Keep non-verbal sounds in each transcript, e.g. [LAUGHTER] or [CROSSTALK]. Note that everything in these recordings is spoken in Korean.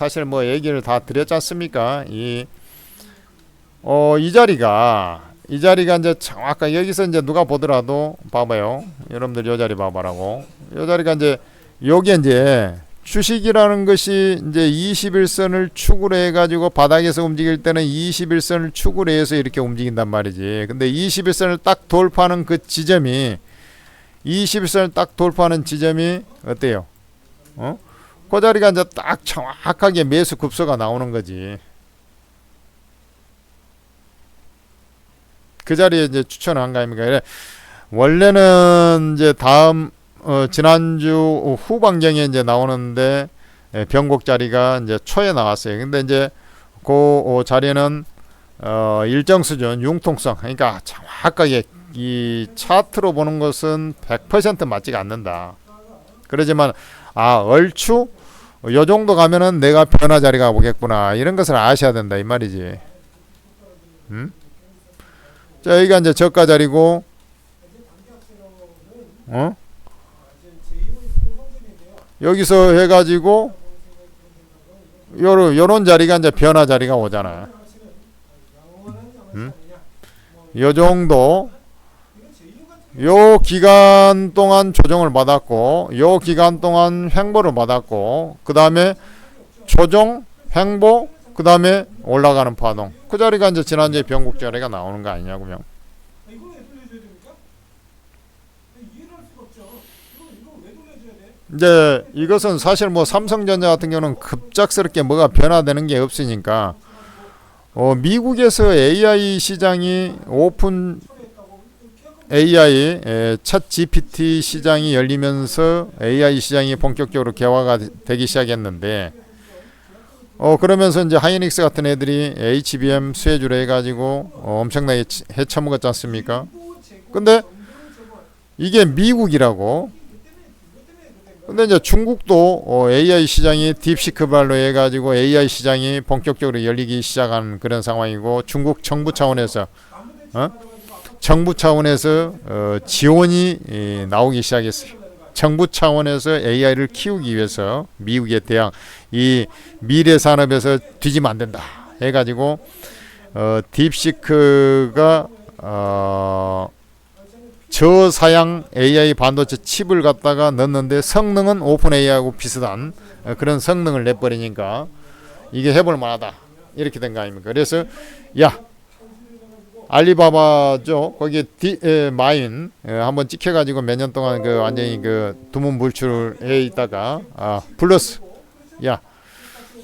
사실 뭐 얘기를 다 드렸지 않습니까? 이, 어, 이 자리가, 이 자리가 이제 정확하게 여기서 이제 누가 보더라도 봐봐요. 여러분들 요 자리 봐봐라고. 요 자리가 이제 요게 이제 주식이라는 것이 이제 21선을 축으로 해가지고 바닥에서 움직일 때는 21선을 축으로 해서 이렇게 움직인단 말이지. 근데 21선을 딱 돌파하는 그 지점이 21선을 딱 돌파하는 지점이 어때요? 어? 그 자리가 이제 딱 정확하게 매수 급소가 나오는 거지. 그 자리에 이제 추천을 한거 아닙니까? 원래는 이제 다음 어, 지난주 후반경에 이제 나오는데 예, 변곡 자리가 이제 초에 나왔어요. 근데 이제 그 어, 자리는 어, 일정 수준 융통성 그러니까 정확하게 이 차트로 보는 것은 100% 맞지가 않는다. 그러지만 아 얼추 요 정도 가면은 내가 변화 자리가 오겠구나 이런 것을 아셔야 된다 이 말이지. 음? 자 여기가 이제 저가 자리고 어? 여기서 해가지고 요런 요런 자리가 이제 변화 자리가 오잖아. 음? 요 정도 요 기간 동안 조정을 받았고 요 기간 동안 횡보를 받았고 그 다음에 조정 횡보 그 다음에 올라가는 파동 그 자리가 이제 지난주에 변곡 자리가 나오는 거 아니냐고요? 이제 이것은 사실 뭐 삼성전자 같은 경우는 급작스럽게 뭐가 변화되는 게 없으니까 어, 미국에서 AI 시장이 오픈 AI 에, 챗 GPT 시장이 열리면서 AI 시장이 본격적으로 개화가 되- 되기 시작했는데 어 그러면서 이제 하이닉스 같은 애들이 HBM 수혜주로 해가지고 어, 엄청나게 치- 해쳐먹었지 않습니까? 근데 이게 미국이라고 근데 이제 중국도 어, AI 시장이 딥시크 발로 해가지고 AI 시장이 본격적으로 열리기 시작한 그런 상황이고 중국 정부 차원에서 어? 정부 차원에서 어, 지원이 예, 나오기 시작했어요. 정부 차원에서 AI를 키우기 위해서 미국의 대항 이 미래 산업에서 뒤지면 안 된다 해가지고 어, 딥시크가 어, 저사양 AI 반도체 칩을 갖다가 넣는데 성능은 오픈 AI하고 비슷한 어, 그런 성능을 내버리니까 이게 해볼 만하다 이렇게 된 거 아닙니까? 그래서 야 알리바바죠 거기에 디, 에, 마인 에, 한번 찍혀가지고 몇 년 동안 그 완전히 그 두문불출해 있다가 아 플러스 야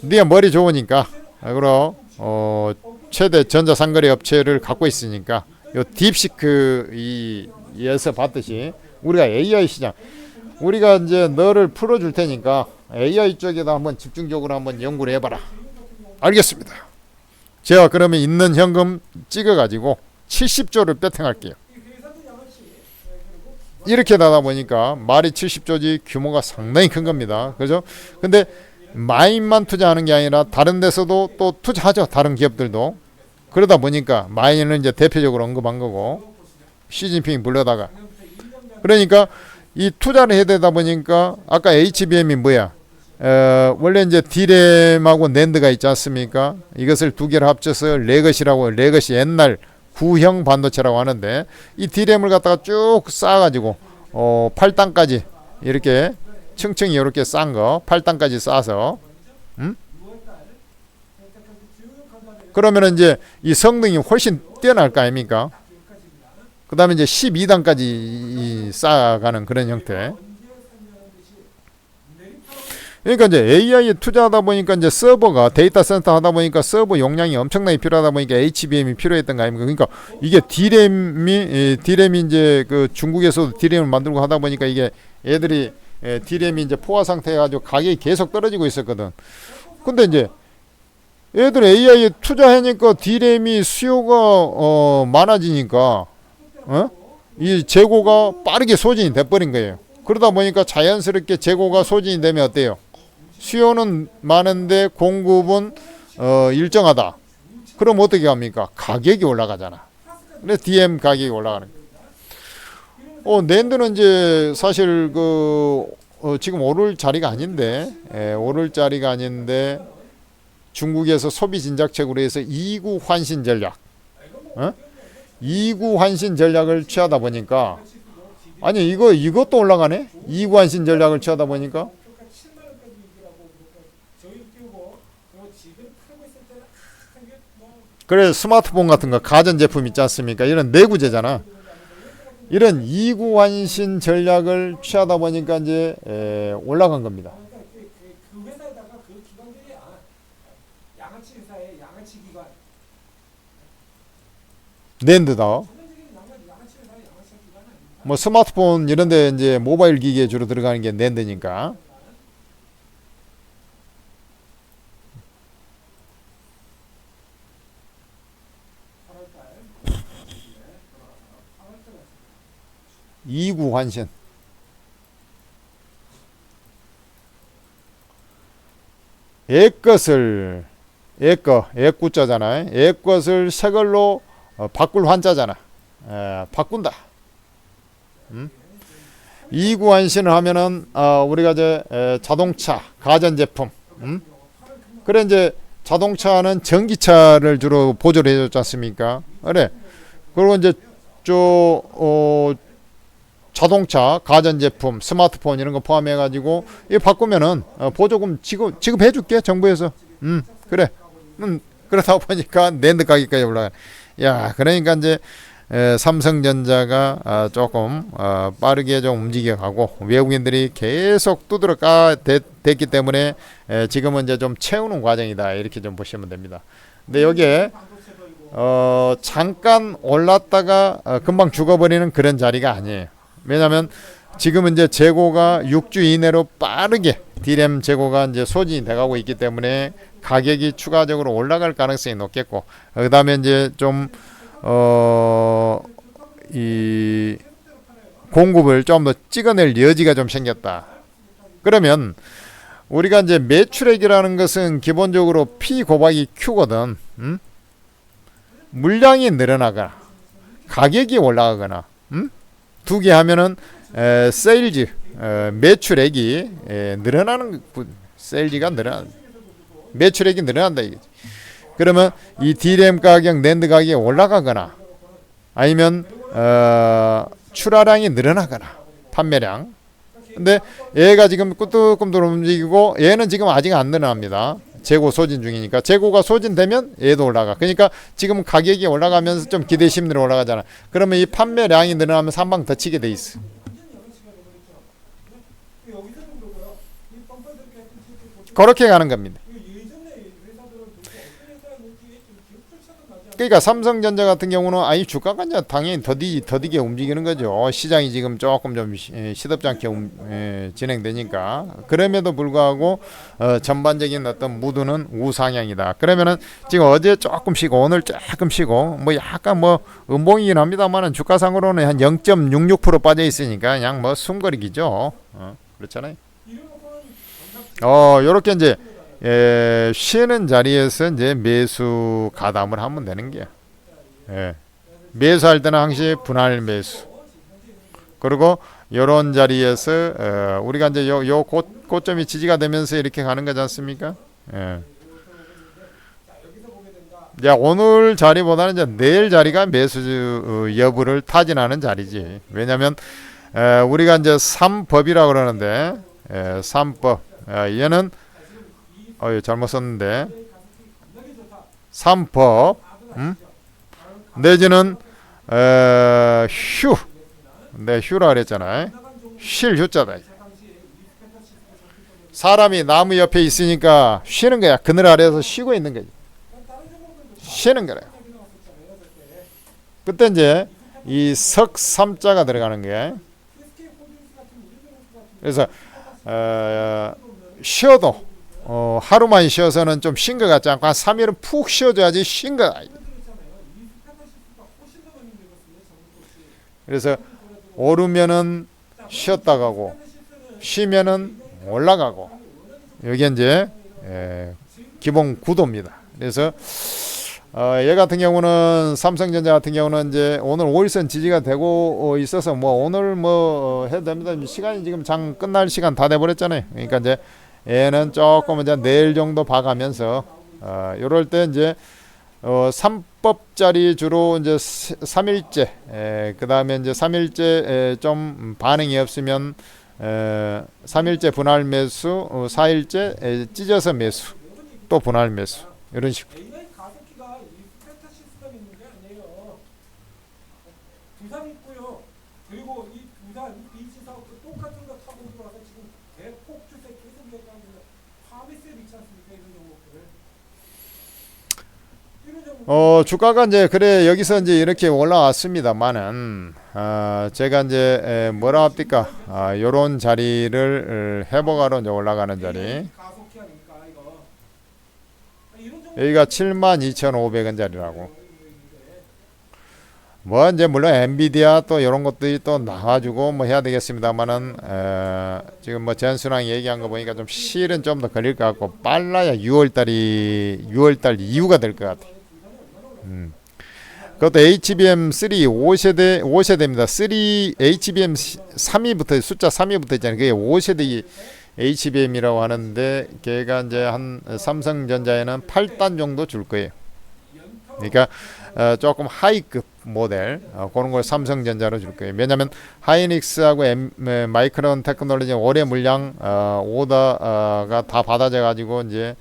네가 머리 좋으니까 아, 그럼 어 최대 전자상거래 업체를 갖고 있으니까 요 딥시크 이 에서 봤듯이 우리가 AI 시장 우리가 이제 너를 풀어줄 테니까 AI 쪽에다 한번 집중적으로 한번 연구를 해봐라. 알겠습니다. 제가 그러면 있는 현금 찍어가지고 70조를 배팅할게요. 이렇게 나다 보니까 말이 70조지 규모가 상당히 큰 겁니다. 그죠? 근데 마인만 투자하는 게 아니라 다른 데서도 또 투자하죠. 다른 기업들도. 그러다 보니까 마인을 이제 대표적으로 언급한 거고 시진핑 불러다가 그러니까 이 투자를 해야 되다 보니까 아까 HBM이 뭐야? 어, 원래 이제 디램하고 낸드가 있지 않습니까? 이것을 두 개를 합쳐서 레거시라고 레거시 옛날 구형 반도체라고 하는데 이 디램을 갖다가 쭉 쌓아가지고 어, 8단까지 이렇게 층층이 이렇게 싼거 8단까지 쌓아서 음? 그러면 이제 이 성능이 훨씬 뛰어날 거 아닙니까? 그 다음에 이제 12단까지 쌓아가는 그런 형태. 그러니까 이제 AI에 투자하다 보니까 이제 서버가 데이터 센터 하다 보니까 서버 용량이 엄청나게 필요하다 보니까 HBM이 필요했던 거 아닙니까? 그러니까 이게 D램이 에, D램이 이제 그 중국에서도 D램을 만들고 하다 보니까 이게 애들이 에, D램이 이제 포화 상태 가지고 가격이 계속 떨어지고 있었거든. 근데 이제 애들 AI에 투자하니까 D램이 수요가 어 많아지니까 어? 이 재고가 빠르게 소진이 돼버린 거예요. 그러다 보니까 자연스럽게 재고가 소진이 되면 어때요? 수요는 많은데 공급은 어, 일정하다. 그럼 어떻게 합니까? 가격이 올라가잖아. 그래서 DM 가격이 올라가는 거예요. 어, 낸드는 이제 사실 그 어, 지금 오를 자리가 아닌데 예, 오를 자리가 아닌데 중국에서 소비 진작책으로 해서 이구 환신 전략, 어? 이구 환신 전략을 취하다 보니까 아니 이거 이것도 올라가네. 이구 환신 전략을 취하다 보니까 그러니까 7만 원까지 얘기라고 그러니까 저희 끼우고 그리고 지금 팔고 있을 때는 아, 이게 뭐 그래 스마트폰 같은 거 가전 제품 있지 않습니까? 이런 내구재잖아. 이런 이구 환신 전략을 취하다 보니까 이제 에, 올라간 겁니다. 아닙니까? 뭐 스마트폰 이런데 이제 모바일 기기에 주로 들어가는 게 낸드니까. 이구 환신. 애 것을 애 거, 애 것을 새 걸로 어, 바꿀 환자잖아. 에, 바꾼다. 음? 이구 환신을 하면은 어, 우리가 이제 에, 자동차, 가전 제품. 음? 그래 이제 자동차는 전기차를 주로 보조를 해줬지 않습니까? 그래. 그리고 이제 저 어, 자동차, 가전제품, 스마트폰 이런 거 포함해 가지고 이 바꾸면은 어, 보조금 지급 지급해 줄게 정부에서. 음 그래. 음 그러다 보니까 낸드 가격까지 올라가. 야 그러니까 이제 에, 삼성전자가 아, 조금 어, 빠르게 좀 움직여가고 외국인들이 계속 두드러 까 대- 됐기 때문에 에, 지금은 이제 좀 채우는 과정이다 이렇게 좀 보시면 됩니다. 근데 여기에 어, 잠깐 올랐다가 어, 금방 죽어버리는 그런 자리가 아니에요. 왜냐하면 지금 이제 재고가 6주 이내로 빠르게 디램 재고가 이제 소진이 돼가고 있기 때문에 가격이 추가적으로 올라갈 가능성이 높겠고 그다음에 이제 좀 어, 이 공급을 좀 더 찍어낼 여지가 좀 생겼다. 그러면 우리가 이제 매출액이라는 것은 기본적으로 P 곱하기 Q거든. 음? 물량이 늘어나거나 가격이 올라가거나 음? 두 개 하면은 에, 세일즈 에, 매출액이 에, 늘어나는 부- 세일즈가 늘어나 매출액이 늘어난다 이거지. 그러면 이 D램 가격, 낸드 가격이 올라가거나 아니면 어, 출하량이 늘어나거나 판매량. 근데 얘가 지금 꾸덕꾸덕 움직이고 얘는 지금 아직 안 늘어납니다. 재고 소진 중이니까 재고가 소진되면 얘도 올라가. 그러니까 지금 가격이 올라가면서 좀 기대 심리로 올라가잖아. 그러면 이 판매량이 늘어나면서 한방 더 치게 돼 있어. 그렇게 가는 겁니다. 이 예전에 회사들은 도대체 어떤 회사였는지 좀 기억 쫓아도 나지 않아요. 그러니까 삼성전자 같은 경우는 아니 주가가 이제 당연히 더디 더디게 움직이는 거죠. 시장이 지금 조금 좀 시- 에, 시덥지 않게 움- 에, 진행되니까 그럼에도 불구하고 어, 전반적인 어떤 무드는 우상향이다. 그러면은 지금 어제 조금 쉬고 오늘 조금 쉬고 뭐 약간 뭐 음봉이긴 합니다만은 주가상으로는 한 0.66% 빠져 있으니까 그냥 뭐 숨거리기죠. 어, 그렇잖아요. 어, 요렇게 이제 에, 쉬는 자리에서 이제 매수 가담을 하면 되는 게. 예. 매수할 때는 항시 분할 매수. 그리고 요런 자리에서 어, 우리가 이제 요, 요 고, 고점이 지지가 되면서 이렇게 가는 거지 않습니까? 예. 이제 오늘 자리보다는 이제 내일 자리가 매수 어, 여부를 타진하는 자리지. 왜냐하면 에, 우리가 이제 삼법이라고 그러는데 에, 삼법 어, 얘는 어 잘못 썼는데 삼법 음? 내지는 에, 휴 네, 휴라 그랬잖아요. 쉴 휴자다. 사람이 나무 옆에 있으니까 쉬는 거야. 그늘 아래에서 쉬고 있는 거지. 쉬는 거래요. 그때 이제 이 석삼자가 들어가는 게 그래서 어, 쉬어도 어, 하루만 쉬어서는 좀 쉰 것 같지 않고 한 3일은 푹 쉬어줘야지 쉰 거야. 그래서 오르면은 쉬었다 가고 쉬면은 올라가고 여기 이제 에, 기본 구도입니다. 그래서 어, 얘 같은 경우는 삼성전자 같은 경우는 이제 오늘 5일선 지지가 되고 어, 있어서 뭐 오늘 뭐 어, 해도 됩니다. 시간이 지금 장 끝날 시간 다 돼버렸잖아요. 그러니까 이제 얘는 조금 이제 내일 정도 봐가면서 어, 이럴 때 이제 어, 3법짜리 주로 이제 3일째, 그 다음에 이제 3일째 좀 반응이 없으면 에, 3일째 분할 매수, 어, 4일째 에, 찢어서 매수, 또 분할 매수 이런 식으로. AI 가속기가 이 스페타 시스템이 있는 게 아니에요. 두산 있고요. 그리고 이 두산 비치 사업도 똑같은 거 타고 들어와서 지금 대폭 주세 계속 얘기하고 있는 파미스에 있지 않습니까? 이런 종목들. 이런 종목. 어 주가가 이제 그래 여기서 이제 이렇게 올라왔습니다만은 아 제가 이제 에, 뭐라 합니까? 아 요런 자리를 어, 회복하러 이제 올라가는 자리. 여기가 72,500원 자리라고. 뭐 이제 물론 엔비디아 또 이런 것들이 또 나와주고 뭐 해야 되겠습니다만은 에, 지금 뭐 전순왕 얘기한 거 보니까 좀 실은 좀 더 걸릴 것 같고 빨라야 6월달이 6월달 이후가 될 것 같아. 음. 그것도 HBM3 5세대 5세대입니다. 3 HBM 3위부터 숫자 3위부터 있잖아요. 그게 5세대 HBM이라고 하는데 걔가 이제 한 삼성전자에는 8단 정도 줄 거예요. 그러니까 어, 조금 하이급 모델 어, 그런 걸 삼성전자로 줄 거예요. 왜냐하면 하이닉스하고 엠, 에, 마이크론 테크놀로지 올해 물량 어, 오더가 다 받아져 가지고 이제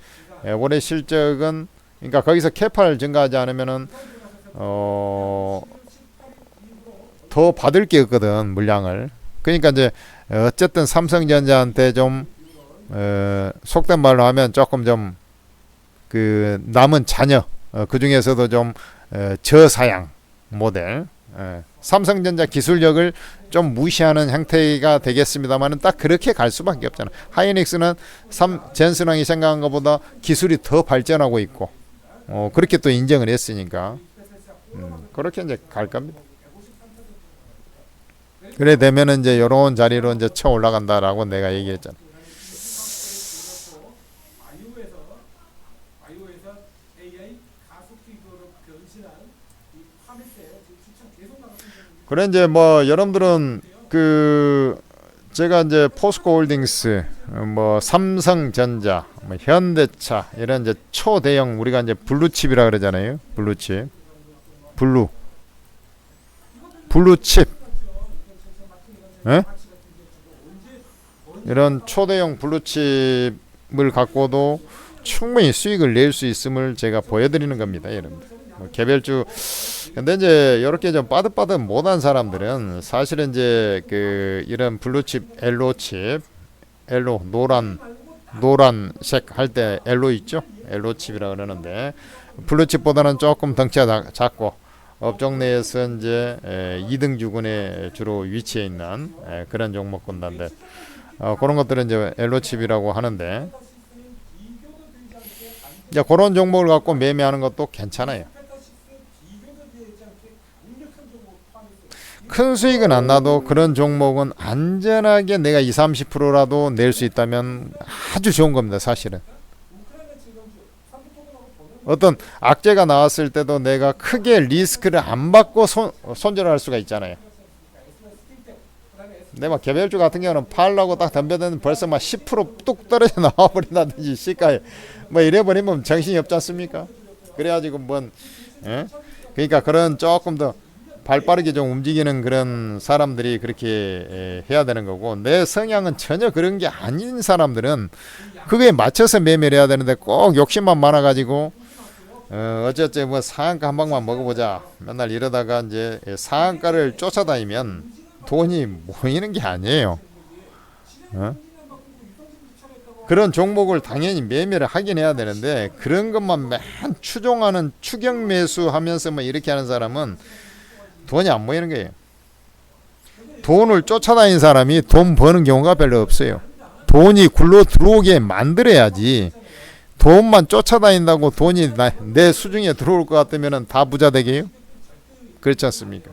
에, 올해 실적은 그러니까 거기서 캐파를 증가하지 않으면은 어, 더 받을 게 없거든 물량을. 그러니까 이제 어쨌든 삼성전자한테 좀 어, 속된 말로 하면 조금 좀 그 남은 잔여 어, 그 중에서도 좀 어, 저사양 모델 예, 삼성전자 기술력을 좀 무시하는 형태가 되겠습니다만은 딱 그렇게 갈 수밖에 없잖아. 하이닉스는 삼 젠슨왕이 생각한 것보다 기술이 더 발전하고 있고 어, 그렇게 또 인정을 했으니까 음, 그렇게 이제 갈 겁니다. 그래 되면은 이제 이런 자리로 이제 쳐 올라간다라고 내가 얘기했잖아. 그래 이제 뭐 여러분들은 그 제가 이제 포스코홀딩스 어, 뭐 삼성전자 뭐 현대차 이런 이제 초대형 우리가 이제 블루칩이라 그러잖아요. 블루칩. 블루. 블루칩. 예? 이런 초대형 블루칩을 갖고도 충분히 수익을 낼 수 있음을 제가 보여드리는 겁니다 여러분들. 뭐 개별주 근데 이제 이렇게 좀 빠듯빠듯 못한 사람들은 사실은 이제 그 이런 블루칩 엘로칩 엘로 노란 노란색 할 때 엘로 있죠 엘로칩이라 그러는데 블루칩보다는 조금 덩치가 작- 작고 업종 내에서 이제 에, 2등 주군에 주로 위치해 있는 에, 그런 종목 군단데 어, 그런 것들은 이제 엘로칩이라고 하는데 이제 그런 종목을 갖고 매매하는 것도 괜찮아요. 큰 수익은 안 나도 그런 종목은 안전하게 내가 2, 30%라도 낼 수 있다면 아주 좋은 겁니다, 사실은. 어떤 악재가 나왔을 때도 내가 크게 리스크를 안 받고 손, 손절할 수가 있잖아요. 근데 막 개별주 같은 경우는 팔라고 딱 덤벼드는 벌써 막 10%뚝 떨어져 [LAUGHS] 나와버린다든지 시가에 뭐 이래버리면 정신이 없지 않습니까? 그래가지고 뭔 예? 그러니까 그런 조금 더 발 빠르게 좀 움직이는 그런 사람들이 그렇게 에, 해야 되는 거고 내 성향은 전혀 그런 게 아닌 사람들은 그거에 맞춰서 매매를 해야 되는데 꼭 욕심만 많아가지고 어, 어쨌든 뭐 상한가 한 방만 먹어보자 맨날 이러다가 이제 상한가를 쫓아다니면 돈이 모이는 게 아니에요. 어? 그런 종목을 당연히 매매를 하긴 해야 되는데 그런 것만 맨 추종하는 추경 매수하면서 뭐 이렇게 하는 사람은 돈이 안 모이는 거예요. 돈을 쫓아다니는 사람이 돈 버는 경우가 별로 없어요. 돈이 굴러 들어오게 만들어야지. 돈만 쫓아다닌다고 돈이 나, 내 수중에 들어올 것 같으면 다 부자 되게요? 그렇지 않습니까?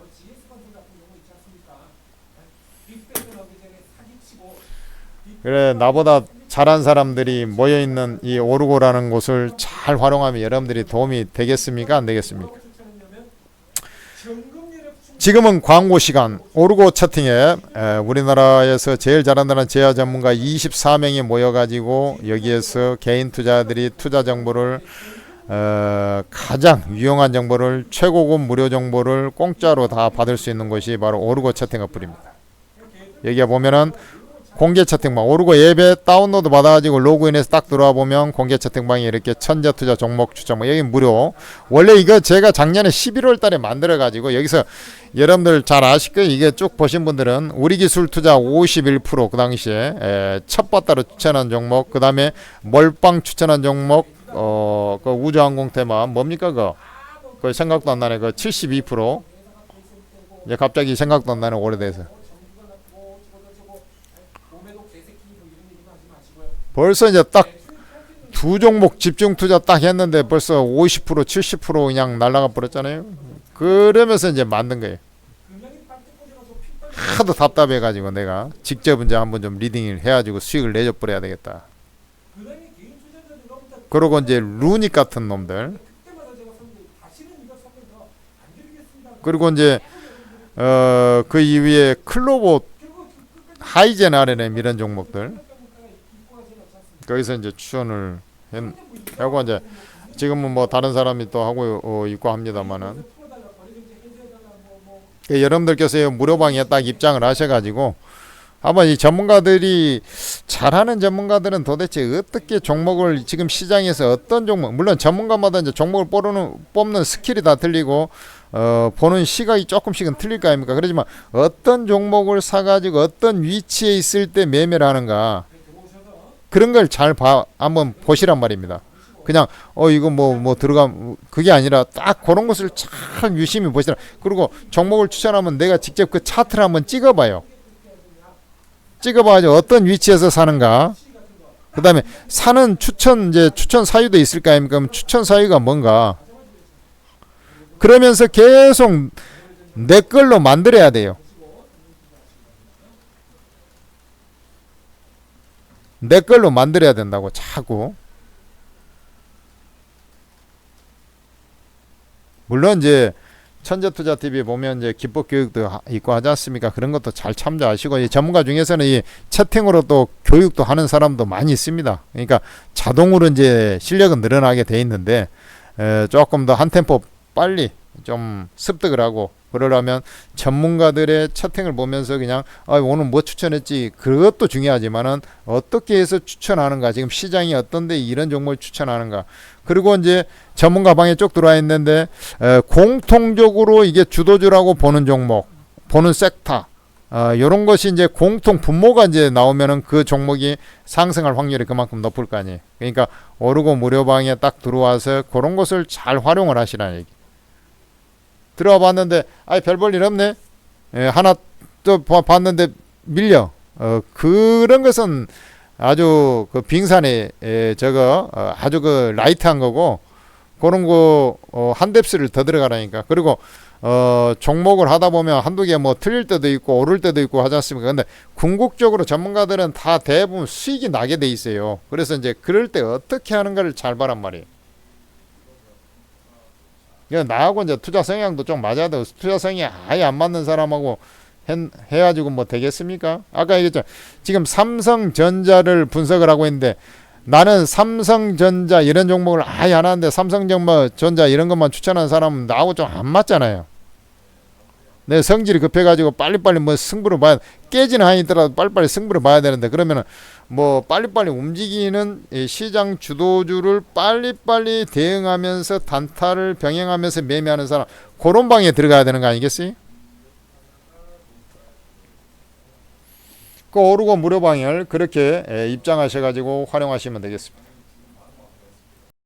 그래 나보다 잘한 사람들이 모여 있는 이 오르고라는 곳을 잘 활용하면 여러분들이 도움이 되겠습니까? 안 되겠습니까? 지금은 광고 시간 오르고 채팅에 에, 우리나라에서 제일 잘한다는 제야 전문가 24명이 모여가지고 여기에서 개인 투자들이 투자 정보를 어, 가장 유용한 정보를 최고급 무료 정보를 공짜로 다 받을 수 있는 곳이 바로 오르고 채팅 어플입니다. 여기에 보면은 공개 채팅방. 오르고 앱에 다운로드 받아가지고 로그인해서 딱 들어와 보면 공개 채팅방에 이렇게 천재 투자 종목 추천 뭐 여기 무료. 원래 이거 제가 작년에 11월 달에 만들어 가지고 여기서 여러분들 잘 아실 거예요 이게 쭉 보신 분들은 우리 기술 투자 51%그 당시에 에, 첫 바따로 추천한 종목 그 다음에 몰빵 추천한 종목 어 그 우주항공 테마 뭡니까? 그거 그 생각도 안 나네. 그 72% 이제 갑자기 생각도 안 나네 오래돼서 몸에도 개새끼 뭐 이런 얘기만 하지 마시고요. 벌써 이제 딱 두 종목 집중 투자 딱 했는데 벌써 50% 70% 그냥 날라가 버렸잖아요. 그러면서 이제 만든 거예요. 하도 답답해 가지고 내가 직접 이제 한번 좀 리딩을 해가지고 수익을 내줘 버려야 되겠다. 그러고 이제 루닉 같은 놈들. 그리고 이제 어 그 이후에 클로버 하이젠 RNM 이런 종목들 거기서 이제 추천을 했, 하고 이제 지금은 뭐 다른 사람이 또 하고 어, 있고 합니다만은 그 여러분들께서 이 무료방에 딱 입장을 하셔가지고 한번 이 전문가들이 잘하는 전문가들은 도대체 어떻게 종목을 지금 시장에서 어떤 종목 물론 전문가마다 이제 종목을 뽑는 뽑는 스킬이 다 틀리고 어 보는 시각이 조금씩은 틀릴 거 아닙니까? 그렇지만 어떤 종목을 사가지고 어떤 위치에 있을 때 매매를 하는가 그런 걸 잘 봐 한번 보시란 말입니다. 그냥 어 이거 뭐뭐 들어가 그게 아니라 딱 그런 것을 잘 유심히 보시라. 그리고 종목을 추천하면 내가 직접 그 차트를 한번 찍어봐요. 찍어봐가지고 어떤 위치에서 사는가. 그다음에 사는 추천 이제 추천 사유도 있을 거 아닙니까? 그럼 추천 사유가 뭔가. 그러면서 계속 내 걸로 만들어야 돼요. 내 걸로 만들어야 된다고 자꾸. 물론 이제 천재투자 TV 보면 이제 기법 교육도 하- 있고 하지 않습니까? 그런 것도 잘 참조하시고 이 전문가 중에서는 이 채팅으로 또 교육도 하는 사람도 많이 있습니다. 그러니까 자동으로 이제 실력은 늘어나게 돼 있는데 에, 조금 더 한 템포 빨리 좀 습득을 하고 그러려면 전문가들의 채팅을 보면서 그냥 아, 오늘 뭐 추천했지 그것도 중요하지만은 어떻게 해서 추천하는가 지금 시장이 어떤데 이런 종목을 추천하는가 그리고 이제 전문가 방에 쭉 들어와 있는데 에, 공통적으로 이게 주도주라고 보는 종목 보는 섹터 어, 이런 것이 이제 공통 분모가 이제 나오면은 그 종목이 상승할 확률이 그만큼 높을 거 아니에요. 그러니까 오르고 무료방에 딱 들어와서 그런 것을 잘 활용을 하시라는 얘기. 들어와 봤는데 아이 별 볼 일 없네. 예, 하나 또 봐- 봤는데 밀려. 어, 그런 것은 아주 그 빙산에 에, 저거 어, 아주 그 라이트한 거고 그런 거 어, 한 뎁스를 더 들어가라니까. 그리고 어, 종목을 하다 보면 한두 개 뭐 틀릴 때도 있고 오를 때도 있고 하지 않습니까? 근데 궁극적으로 전문가들은 다 대부분 수익이 나게 돼 있어요. 그래서 이제 그럴 때 어떻게 하는가를 잘 봐란 말이에요. 나하고 이제 투자 성향도 좀 맞아야 되고 투자 성향이 아예 안 맞는 사람하고 해, 해가지고 뭐 되겠습니까? 아까 얘기했죠. 지금 삼성전자를 분석을 하고 있는데 나는 삼성전자 이런 종목을 아예 안 하는데 삼성전자 이런 것만 추천하는 사람은 나하고 좀 안 맞잖아요. 내 성질이 급해가지고 빨리빨리 뭐 승부를 봐야 깨지는 한이 있더라도 빨리빨리 승부를 봐야 되는데 그러면은 뭐 빨리빨리 움직이는 이 시장 주도주를 빨리빨리 대응하면서 단타를 병행하면서 매매하는 사람 그런 방에 들어가야 되는 거 아니겠어요? 그 오르고 무료방을 그렇게 에, 입장하셔가지고 활용하시면 되겠습니다.